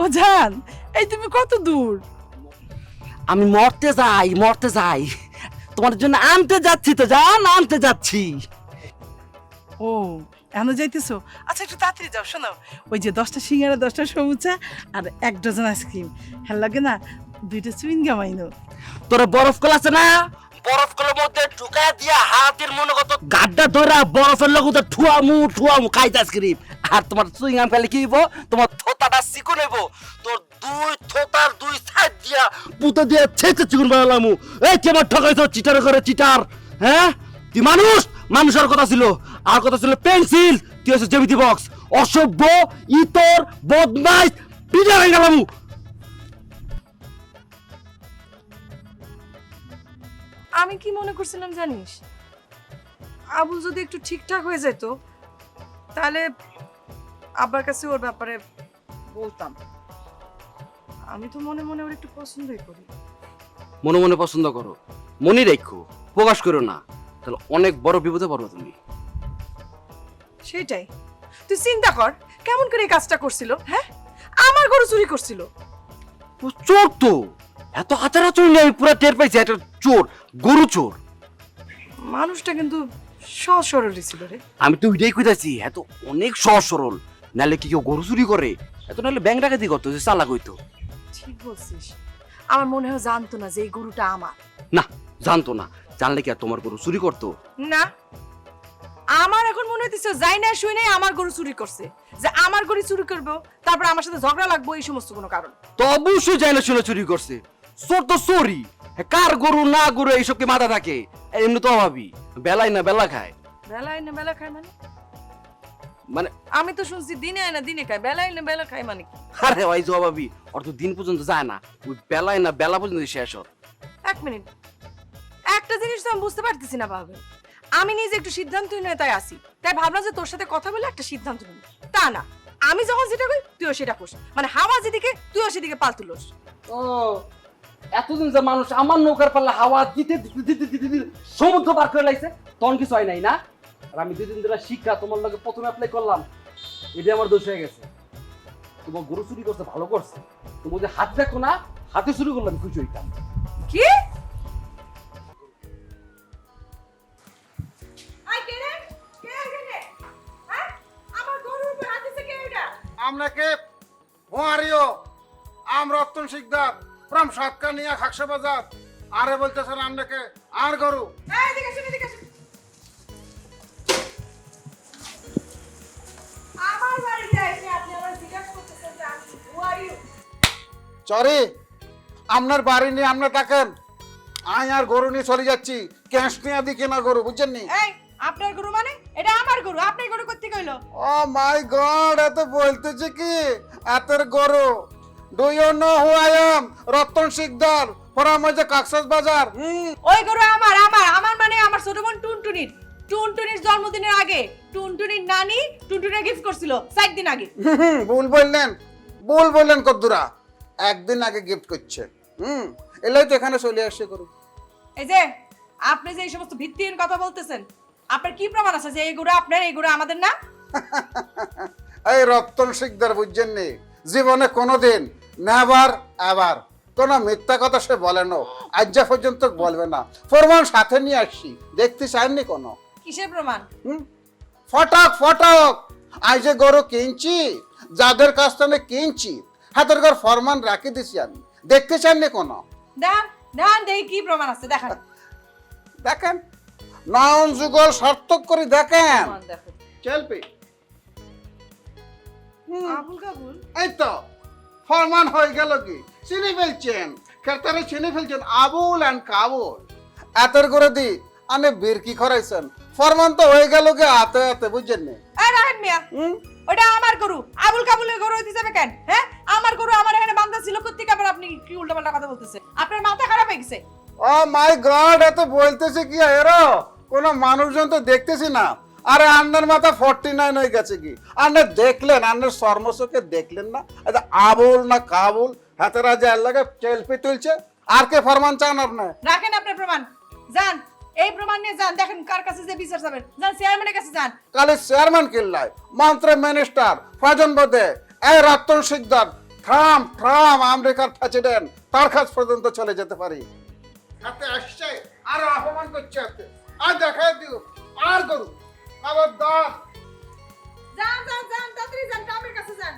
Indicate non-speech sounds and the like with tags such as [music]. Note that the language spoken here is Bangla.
ও জান এই তুমি কত দূর? আমি মরতে যাই মরতে যাই। তোমার জন্য আনতে যাচ্ছি তো জান আনতে যাচ্ছি। ও এমন যাইতেছো? আচ্ছা একটু তাড়াতাড়ি যাও শোনো। ওই যে দশটা সিঙ্গারা দশটা সমুচা আর এক ডজন আইসক্রিম। হ্যাঁ লাগে না দুইটা চুইন গামাইনো। তোর বরফ কল আছে না? বরফ কলের মধ্যে ঢুকায় দিয়া হাতের মনে কত গাড্ডা ধরা বরফের লোক তো ঠুয়ামু ঠুয়ামু খাইতে আইসক্রিম। আর তোমার সুইংগাম খাইলে কি হইব? তোমার থোতাটা চিকুন হইব। তোর দুই থোতার দুই সাইড দিয়া পুতো দিয়া ছেঁচে চিকুন বানালামু। এই কে আমার ঠকাইছ, চিটার করে চিটার। হ্যাঁ? তুই মানুষ? মানুষের কথা ছিল। আর কথা ছিল পেন্সিল। তুই হচ্ছে জ্যামিতি বক্স। অসভ্য, ইতর, বদমাইশ পিজা গেলামু। আমি কি মনে করছিলাম জানিস? আবুল যদি একটু ঠিকঠাক হয়ে যেত, তাহলে আব্বার কাছে ওর ব্যাপারে বলতাম। আমি তো মনে মনে ওর একটু পছন্দই করি। মনে মনে পছন্দ করো। মনে রেখো প্রকাশ করো না। তাহলে অনেক বড় বিপদে পড়বে তুমি। সেটাই। তুই চিন্তা কর কেমন করে এই কাজটা করছিল হ্যাঁ? আমার গরু চুরি করছিল। ও চোর তো! এত হাতের চোর নেই আমি পুরো টের পাইছি একটা চোর গরু চোর। মানুষটা কিন্তু সহজ সরলই ছিল রে। আমি তো ওইটাই কইতাছি এত অনেক সহজ সরল। নাহলে কি কেউ গরু চুরি করে? এত নাহলে ব্যাংক ডাকাতি করতো যে চালাক হইতো। ঠিক বলছিস। আমার মনে হয় জানতো না যে এই গরুটা আমার। না জানতো না। জানলে কি আর তোমার গরু চুরি করতো? না। আমার এখন মনে হইতেছে যাই না শুই নাই আমার গরু চুরি করছে। যে আমার গরু চুরি করব তারপর আমার সাথে ঝগড়া লাগবো এই সমস্ত কোনো কারণ। তো অবশ্যই জানে শুনে চুরি করছে। চোর তো চোরই। কার গরু না গরু এইসব কি মাথা থাকে? এমনি তো অভাবী। বেলায় না বেলা খায়। বেলা না বেলা খায় মানে? মানে আমি তো শুনছি দিনে আয় না দিনে খায়। বেলা বেলা খায় মানে কি? আরে ভাই জবাবি ওর তো দিন পর্যন্ত যায় না। ওই বেলায় না বেলা পর্যন্ত শেষ হয়। এক মিনিট। একটা জিনিস তো আমি বুঝতে পারতেছি না পাবে আমি নিজে একটু সিদ্ধান্ত নিয়ে তাই আসি তাই ভাবলাম যে তোর সাথে কথা বলে একটা সিদ্ধান্ত নিব। তা না আমি যখন যেটা করি তুইও সেটা করস। মানে হাওয়া যেদিকে তুইও সেদিকে পাল তুলোস। ও এতদিন যে মানুষ আমার নৌকার পাল্লা হাওয়া দিতে দিতে দিতে দিতে দিতে সমুদ্র পার করে লাইছে তখন কিছু হয় নাই না? আর আমি দুদিন ধরে শিক্ষা তোমার লগে প্রথমে অ্যাপ্লাই করলাম এটা আমার দোষ হয়ে গেছে। তোমার গরু চুরি করছে ভালো করছে। তুমি যে হাত দেখো না হাতে চুরি করলাম খুশি হইতাম। কি? আপনাকে হোয়ারিও আম রতন শিকদার খাকসা বাজার। আরে বলতেছেন আপনাকে আর গরু। চরে আপনার বাড়ি নিয়ে আপনার থাকেন আয় আর গরু নিয়ে চলে যাচ্ছি। ক্যাশ নিয়ে দিকে না গরু বুঝছেন নি? এই আপনার গরু মানে? এটা আমার গরু আপনার গরু করতে কইলো ও মাই গড এত বলতেছে কি? এতের গরু। Do you know who I am Ratan Sikdar from যে কাকসাস বাজার। ওই গরু আমার আমার আমার মানে আমার ছোট বোন টুনটুনির। টুনটুনির জন্মদিনের আগে টুনটুনির নানি টুনটুনির গিফট করছিল চার দিন আগে। ভুল বললেন। ভুল বললেন কদ্দুরা। একদিন আগে গিফট করছে। হুম এলাই তো এখানে চলে আসছে গরু এই যে আপনি যে এই সমস্ত ভিত্তিহীন কথা বলতেছেন আপনার কি প্রমাণ আছে যে এই গরু আপনার এই গরু আমাদের না? [laughs] এই রতন শিকদার বুঝছেন নি? জীবনে কোনোদিন নেভার এভার কোনো মিথ্যা কথা সে বলে না। আজ যা পর্যন্ত বলবে না। ফরমান সাথে নিয়ে আসছি। দেখতে চাননি কোনো? কিসের প্রমাণ? হুম? ফটক ফটক! আজ যে গরু কিনছি যাদের কাছ থেকে কিনছি হাতের ঘর ফরমান রাখি দিছি আমি। দেখতে চাননি কোনো? দেখান দেখান দেখি কি প্রমাণ আছে দেখান। দেখেন। নাউন যুগল সার্থক করে দেখেন। চলবে আবুল কাবুল। এই তো ফরমান হয়ে গেল কি? চিনি ফেলছেন। খেতারে চিনি ফেলছেন আবুল অ্যান্ড কাবুল। এতের করে দি আনে বিরকি খরাইছেন? ফরমান তো হয়ে গেল কে আতে আতে বুঝছেন নি? এই রাহেন মিয়া? ওটা আমার গরু। আবুল কাবুলের গরু হইতে যাবে কেন? হ্যাঁ? আমার গরু আমার এখানে বান্ধা ছিল কোথেকে আবার আপনি কি উল্টাপাল্টা কথা বলতেছেন আপনার মাথা খারাপ হয়ে গেছে। ও মাই গড এত বলতেছে কি এরো? কোনো মানুষজন তো দেখতেছি না। আরে আন্নার মাথা ফর্টি নাইন হয়ে গেছে কি? আন্নার দেখলেন আন্নার সর্মসকে দেখলেন না? আচ্ছা আবুল না কাবুল? হাতে রাজা আল্লাহকে চেলপি তুলছে? আর কে ফরমান চান আপনার? রাখেন আপনার প্রমাণ। যান। এই প্রমাণ নিয়ে যান দেখেন কার কাছে যে বিচার যাবেন। যান চেয়ারম্যানের কাছে যান। কালে চেয়ারম্যান কিল্লায় মন্ত্রী মিনিস্টার ফজন বদে এই রতন সিকদার ট্রাম্প ট্রাম্প আমেরিকার প্রেসিডেন্ট তার কাছ পর্যন্ত চলে যেতে পারি। হাতে আসছে আর অপমান করছে হাতে। আর দেখা দিও আর করু খবরদার। যান যান যান তাড়াতাড়ি যান কামের কাছে যান।